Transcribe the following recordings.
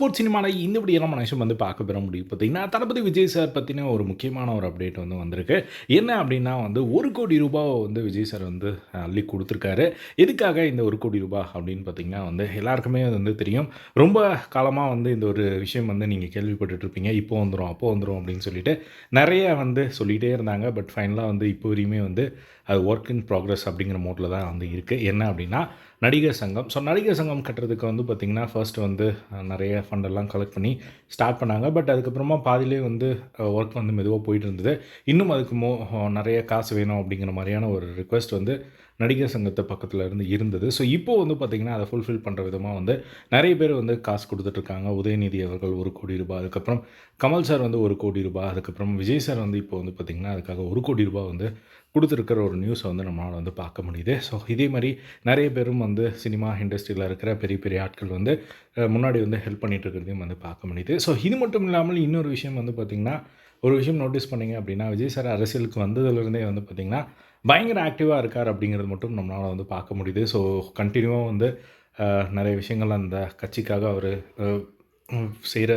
Board சினிமாவில் இந்த விட நம்ம நிமிஷம் வந்து பார்க்க பெற முடியும். பார்த்தீங்கன்னா தளபதி விஜய் சார் பற்றின ஒரு முக்கியமான ஒரு அப்டேட் வந்து வந்திருக்கு. என்ன அப்படின்னா வந்து ஒரு கோடி ரூபாவை வந்து விஜய் சார் வந்து அள்ளி கொடுத்துருக்காரு. எதுக்காக இந்த ஒரு கோடி ரூபாய் அப்படின்னு பார்த்தீங்கன்னா வந்து எல்லாருக்குமே அது வந்து தெரியும். ரொம்ப காலமாக வந்து இந்த ஒரு விஷயம் வந்து நீங்கள் கேள்விப்பட்டுட்டு இருப்பீங்க. இப்போ வந்துடும் அப்போ வந்துடும் அப்படின்னு சொல்லிட்டு நிறைய வந்து சொல்லிகிட்டே இருந்தாங்க. பட் ஃபைனலாக வந்து இப்போ வரையுமே வந்து அது ஒர்க் இன் ப்ராக்ரஸ் அப்படிங்கிற மோட்டில் தான் வந்து இருக்குது என்ன அப்படின்னா நடிகர் சங்கம். ஸோ நடிகர் சங்கம் கட்டுறதுக்கு வந்து பார்த்திங்கன்னா ஃபர்ஸ்ட் வந்து நிறைய நிறையா ஃபண்டெல்லாம் கலெக்ட் பண்ணி ஸ்டார்ட் பண்ணாங்க. பட் அதுக்கப்புறமா பாதியிலே வந்து ஒர்க் வந்து மெதுவாக போயிட்டு இருந்தது. இன்னும் அதுக்கு மோ நிறைய காசு வேணும் அப்படிங்கிற மாதிரியான ஒரு ரிக்வெஸ்ட் வந்து நடிகர் சங்கத்தை பக்கத்தில் இருந்து இருந்தது. ஸோ இப்போது வந்து பார்த்திங்கன்னா அதை ஃபுல்ஃபில் பண்ணுற விதமாக வந்து நிறைய பேர் வந்து காசு கொடுத்துட்ருக்காங்க. உதயநிதி அவர்கள் ஒரு கோடி ரூபாய் அதுக்கப்புறம் கமல் சார் வந்து ஒரு கோடி ரூபாய் அதுக்கப்புறம் விஜய் சார் வந்து இப்போ வந்து பார்த்திங்கன்னா அதுக்காக ஒரு கோடி ரூபாய் வந்து கொடுத்துருக்கிற ஒரு நியூஸை வந்து நம்மளால் வந்து பார்க்க முடியுது. ஸோ இதே மாதிரி நிறைய பேரும் வந்து சினிமா இண்டஸ்ட்ரியில் இருக்கிற பெரிய பெரிய ஆட்கள் வந்து முன்னாடி வந்து ஹெல்ப் பண்ணிகிட்டு இருக்கிறதையும் வந்து பார்க்க முடியுது. ஸோ இது மட்டும் இல்லாமல் இன்னொரு விஷயம் வந்து பார்த்திங்கன்னா ஒரு விஷயம் நோட்டீஸ் பண்ணீங்க அப்படின்னா விஜய் சார் அரசியலுக்கு வந்ததுலேருந்தே வந்து பார்த்திங்கன்னா பயங்கர ஆக்டிவாக இருக்கார் அப்படிங்கிறது மட்டும் நம்மளால் வந்து பார்க்க முடியுது. ஸோ கண்டினியூவாக வந்து நிறைய விஷயங்கள் அந்த கட்சிக்காக அவர் செய்கிற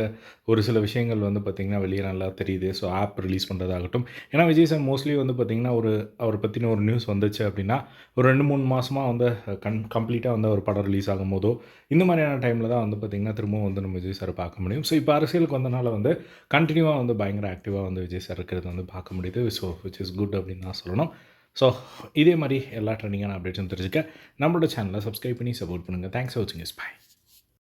ஒரு சில விஷயங்கள் வந்து பார்த்திங்கன்னா வெளியே நல்லா தெரியுது. ஸோ ஆப் ரிலீஸ் பண்ணுறதாகட்டும் ஏன்னா விஜய் சார் மோஸ்ட்லி வந்து பார்த்திங்கன்னா ஒரு அவரை பற்றின ஒரு நியூஸ் வந்துச்சு அப்படின்னா ஒரு ரெண்டு மூணு மாதமாக வந்து கன் கம்ப்ளீட்டாக வந்து ஒரு படம் ரிலீஸ் ஆகும் போதோ இந்த மாதிரியான டைமில் தான் வந்து பார்த்திங்கன்னா திரும்பவும் வந்து நம்ம விஜய் சாரை பார்க்க முடியும். ஸோ இப்போ அரசியலுக்கு வந்தனால வந்து கண்டினியூவாக வந்து பயங்கர ஆக்டிவாக வந்து விஜய் சார் இருக்கிறது வந்து பார்க்க முடியுது. ஸோ விச் இஸ் குட் அப்படின்னு தான் சொல்லணும். ஸோ இதே மாதிரி எல்லா ட்ரெண்டிங்கான அப்டேட்ஸும் தெரிஞ்சுக்க நம்மளோட சேனலை சப்ஸ்கிரைப் பண்ணி சப்போர்ட் பண்ணுங்கள் தேங்க்ஸ் ஃபார் வாட்சிங் இஸ் பாய்